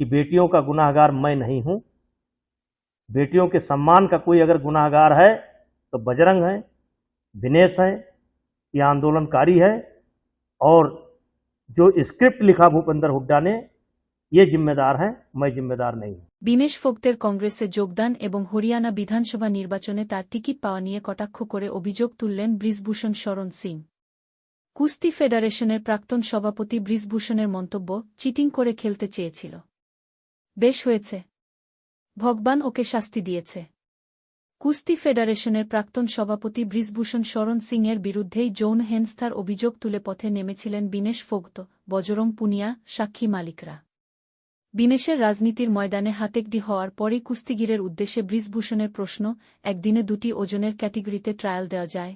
कि बेटियों का गुनाहगार मैं नहीं हूं बेटियों के सम्मान का कोई अगर गुनाहगार है तो बजरंग है दिनेश है ये आंदोलनकारी है और जो स्क्रिप्ट लिखा भूपेंद्र हुड्डा ने ये जिम्मेदार हैं मैं जिम्मेदार नहीं हूं বিনেশ ফোক্তের কংগ্রেসে যোগদান এবং হরিয়ানা বিধানসভা নির্বাচনে তার টিকিট পাওয়া নিয়ে কটাক্ষ করে অভিযোগ তুললেন ব্রিজভূষণ শরণ সিং কুস্তি ফেডারেশনের প্রাক্তন সভাপতি ব্রিজভূষণের মন্তব্য চিটিং করে খেলতে চেয়েছিল বেশ হয়েছে। ভগবান ওকে শাস্তি দিয়েছে। কুস্তি ফেডারেশনের প্রাক্তন সভাপতি ব্রিজভূষণ শরণ সিংয়ের বিরুদ্ধেই যৌন হেনস্থার অভিযোগ তুলে পথে নেমেছিলেন বিনেশ ফোক্ত বজরং পুনিয়া, সাক্ষী মালিকরা। বিনেশের রাজনীতির ময়দানে হাতেকডি হওয়ার পরই কুস্তিগিরের উদ্দেশ্যে ব্রিজভূষণের প্রশ্ন, একদিনে দুটি ওজনের ক্যাটেগরিতে ট্রায়াল দেওয়া যায়।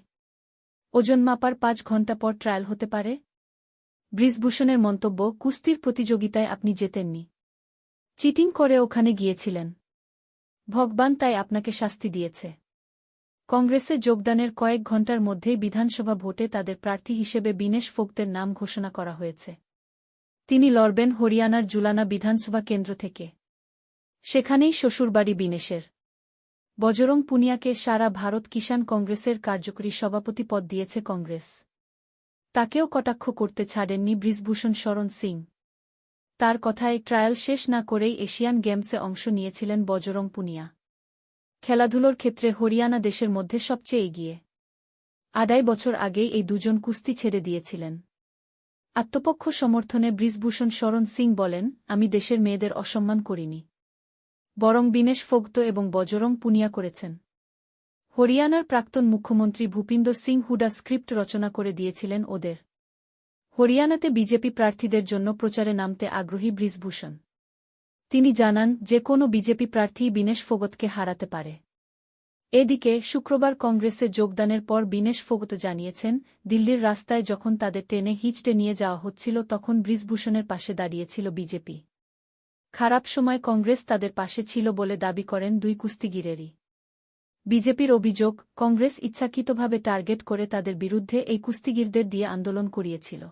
ওজন মাপার পাঁচ ঘণ্টা পর ট্রায়াল হতে পারে? ব্রিজভূষণের মন্তব্য, কুস্তির প্রতিযোগিতায় আপনি জেতেননি। চিটিং করে ওখানে গিয়েছিলেন। ভগবান তাই আপনাকে শাস্তি দিয়েছে। কংগ্রেসে যোগদানের কয়েক ঘণ্টার মধ্যেই বিধানসভা ভোটে তাদের প্রার্থী হিসেবে বিনেশ ফোক্তের নাম ঘোষণা করা হয়েছে। তিনি লড়বেন হরিয়ানার জুলানা বিধানসভা কেন্দ্র থেকে। সেখানেই শ্বশুরবাড়ি বিনেশের। বজরং পুনিয়াকে সারা ভারত কিষাণ কংগ্রেসের কার্যকরী সভাপতি পদ দিয়েছে কংগ্রেস। তাকেও কটাক্ষ করতে ছাড়েননি ব্রিজভূষণ শরণ সিং। তার কথায় ট্রায়াল শেষ না করেই এশিয়ান গেমসে অংশ নিয়েছিলেন বজরং পুনিয়া। খেলাধুলোর ক্ষেত্রে হরিয়ানা দেশের মধ্যে সবচেয়ে এগিয়ে। আড়াই বছর আগেই এই দুজন কুস্তি ছেড়ে দিয়েছিলেন। আত্মপক্ষ সমর্থনে ব্রিজভূষণ শরণ সিং বলেন, আমি দেশের মেয়েদের অসম্মান করিনি। বরং বিনেশ ফোক্ত এবং বজরং পুনিয়া করেছেন। হরিয়ানার প্রাক্তন মুখ্যমন্ত্রী ভূপিন্দর সিং হুডা স্ক্রিপ্ট রচনা করে দিয়েছিলেন ওদের। হরিয়ানাতে বিজেপি প্রার্থীদের জন্য প্রচারে নামতে আগ্রহী ব্রিজভূষণ। তিনি জানান, যে কোনো বিজেপি প্রার্থী বিনেশ ফোগতকে হারাতে পারে। এদিকে, শুক্রবার কংগ্রেসে যোগদানের পর বিনেশ ফোগত জানিয়েছেন, দিল্লির রাস্তায় যখন তাদের টেনে হিচটে নিয়ে যাওয়া হচ্ছিল তখন ব্রিজভূষণের পাশে দাঁড়িয়েছিল বিজেপি। খারাপ সময় কংগ্রেস তাদের পাশে ছিল বলে দাবি করেন দুই কুস্তিগিরেরই। বিজেপির অভিযোগ, কংগ্রেস ইচ্ছাকৃতভাবে টার্গেট করে তাদের বিরুদ্ধে এই কুস্তিগিরদের দিয়ে আন্দোলন করিয়েছিল।